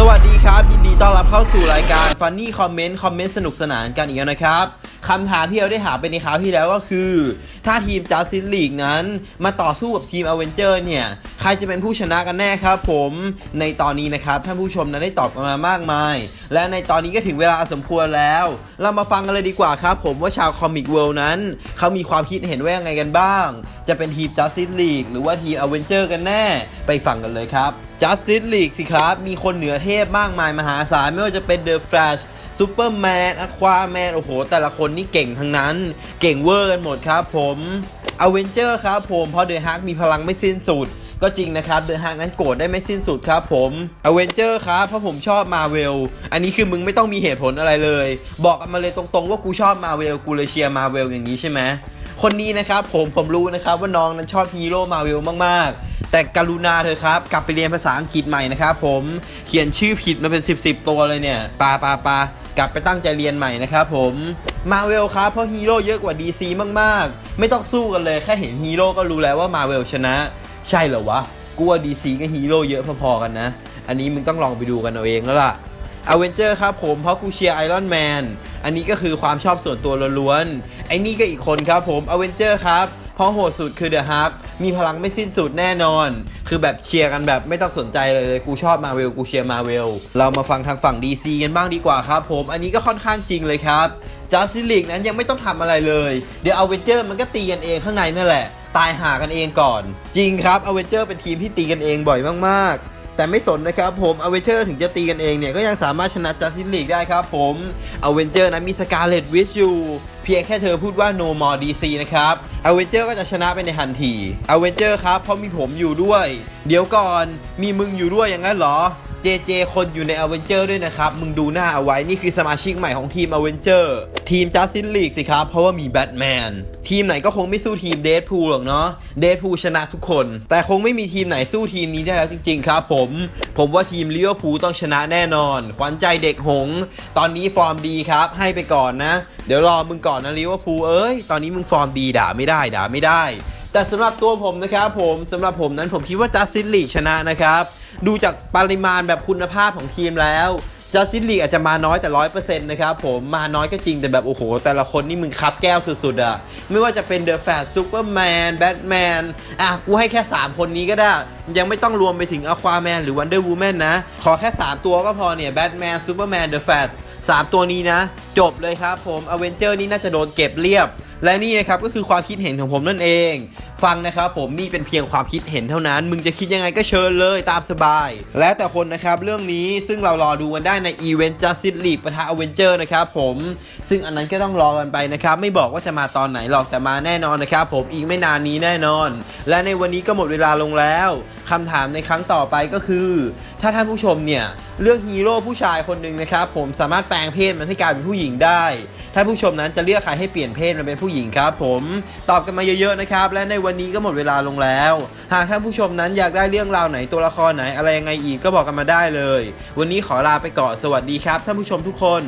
สวัสดีครับ ยินดีต้อนรับเข้าสู่รายการ Funny Comment คอมเมนต์สนุกสนานกันอีกแล้วนะครับ คำถามที่เราได้หาไปในคราวที่แล้วก็คือ ถ้าทีม Justice League นั้น มาต่อสู้กับทีม Avenger เนี่ย ใครจะเป็นผู้ชนะกันแน่ครับผมในตอนนี้นะครับ ท่านผู้ชมนั้นได้ตอบกันมามากมาย และในตอนนี้ก็ถึงเวลาสมควรแล้ว เรามาฟังกันเลยดีกว่าครับผมว่าชาวคอมิกเวิลด์นั้น เขามีความคิดเห็นว่ายังไงกันบ้าง จะเป็นทีม Justice League หรือว่าทีม Avenger กันแน่ไปฟังกันเลยครับ Justice League สิครับมีคนเหนือเทพมากมายมหาศาลไม่ว่าจะเป็น The Flash ซูเปอร์แมนอควาแมนโอ้โห แต่ละคนนี่เก่งทั้งนั้น เก่งเวอร์กันหมดครับผมอเวนเจอร์ครับผมเพราะเดอะฮักมีพลังไม่สิ้นสุดก็จริงนะครับเดอะฮักนั้นโกรธได้ไม่สิ้นสุดครับผมอเวนเจอร์ครับเพราะผมชอบมาเวลอันนี้คือมึงไม่ต้องมีเหตุผลอะไรเลย บอกกันมาเลยตรงๆ ว่ากูชอบมาเวลกูเลยเชียร์มาเวลอย่างนี้ใช่ไหมคนนี้นะครับผมผมรู้นะครับว่าน้องนั้นชอบฮีโร่มาเวลมากๆ แต่กรุณาเธอครับ กลับไปเรียนภาษาอังกฤษใหม่นะครับผมเขียนชื่อผิดมาเป็น 10บสตัวเลยเนี่ยปาปาปา กลับไปตั้งใจเรียนใหม่นะครับผมมาเวลครับเพราะฮีโร่เยอะกว่า DC มาก ๆ ไม่ต้องสู้กันเลยแค่เห็นฮีโร่ก็รู้แล้วว่ามาเวลชนะ ใช่เหรอวะกูว่า DC ก็ฮีโร่เยอะพอๆกันนะ อันนี้มึงต้องลองไปดูกันเอาเองแล้วล่ะอเวนเจอร์ครับผมเพราะกูเชียร์ไอรอนแมนอันนี้ก็คือความชอบส่วนตัวล้วนๆไอ้นี่ก็อีกคนครับผมอเวนเจอร์ครับ เพราะโหดสุดคือเดอะฮักมีพลังไม่สิ้นสุดแน่นอน คือแบบเชียร์กันแบบไม่ต้องสนใจเลยเลยกูชอบมาเวลกูเชียร์มาเวลเรามาฟังทางฝั่ง DC กันบ้างดีกว่าครับ ผมอันนี้ก็ค่อนข้างจริงเลยครับจัสซิลิกนั้นยังไม่ต้องทำอะไรเลยเดี๋ยวเอเวนเจอร์มันก็ตีกันเองข้างในนั่นแหละ ตายหากันเองก่อน จริงครับอเวนเจอร์เป็นทีมที่ตีกันเองบ่อยมากๆ แต่ไม่สนนะครับผมอเวนเจอร์ถึงจะตีกันเองเนี่ย ก็ยังสามารถชนะจัสตินลีกได้ครับผมอเวนเจอร์นั้นมีสกาเลตวิชอยู่เพียงแค่เธอพูดว่า no more DC นะครับอเวนเจอร์ก็จะชนะไปในทันทีอเวนเจอร์ครับเพราะมีผมอยู่ด้วย เดี๋ยวก่อนมีมึงอยู่ด้วยอย่างนั้นเหรอ เจเจคนอยู่ในอเวนเจอร์ด้วยนะครับ มึงดูหน้าเอาไว้นี่คือสมาชิกใหม่ของทีมอเวนเจอร์ทีมจัสตินลีกสิครับ เพราะว่ามีแบทแมนทีมไหนก็คงไม่สู้ทีมเด p พูหรอกเนาะเด p พูชนะทุกคน แต่คงไม่มีทีมไหนสู้ทีมนี้ได้แล้วจริง ๆ ครับผม ผมว่าทีมลิเวอร์พูลต้องชนะแน่นอน ขวัญใจเด็กหง ตอนนี้ฟอร์มดีครับ ให้ไปก่อนนะ เดี๋ยวรอมึงก่อนนะลิเวอร์พูลเอ้ยตอนนี้มึงฟอร์มดีด่าไม่ได้ด่าไม่ได้ แต่สำหรับตัวผมนะครับผมสำหรับผมนั้นผมคิดว่าจัสตินลีกชนะนะครับ ดูจากปริมาณแบบคุณภาพของทีมแล้วจัสตินลีกอาจจะมาน้อยแต่ร้อยเปอร์เซ็นต์นะครับผมมาน้อยก็จริงแต่แบบโอ้โห แต่ละคนนี่มึงคับแก้วสุดๆอะไม่ว่าจะเป็นเดอะแฟ t ซูเปอร์แมนแบทแมนอะ กูให้แค่ 3 คนนี้ก็ได้ ยังไม่ต้องรวมไปถึงอควาแมนหรือวันเดอร์วูแมนนะ ขอแค่ 3 ตัวก็พอเนี่ยแบทแมนซูเปอร์แมนเดอะแฟ t สามตัวนี้นะ จบเลยครับผมอเวนเจอร์นี่น่าจะโดนเก็บเรียบและนี่นะครับก็คือความคิดเห็นของผมนั่นเอง ฟังนะครับผมนี่เป็นเพียงความคิดเห็นเท่านั้น มึงจะคิดยังไงก็เชิญเลยตามสบาย แล้วแต่คนนะครับเรื่องนี้ซึ่งเรารอดูกันได้ในอีเวนต์ Justice League ปะทะอเวนเจอร์นะครับผมซึ่งอันนั้นก็ต้องรอกันไปนะครับไม่บอกว่าจะมาตอนไหนหรอกแต่มาแน่นอนนะครับผมอีกไม่นานนี้แน่นอน และในวันนี้ก็หมดเวลาลงแล้วคำถามในครั้งต่อไปก็คือ ถ้าท่านผู้ชมเนี่ยเลือกฮีโร่ผู้ชายคนหนึ่งนะครับผมสามารถแปลงเพศมันให้กลายเป็นผู้หญิงได้ท่านผู้ชมนั้นจะเลือกใครให้เปลี่ยนเพศมาเป็นผู้หญิงครับ ผมตอบกันมาเยอะๆนะครับและในวันนี้ก็หมดเวลาลงแล้ว หากท่านผู้ชมนั้นอยากได้เรื่องราวไหนตัวละครไหนอะไรยังไงอีกก็บอกกันมาได้เลย วันนี้ขอลาไปก่อนสวัสดีครับท่านผู้ชมทุกคน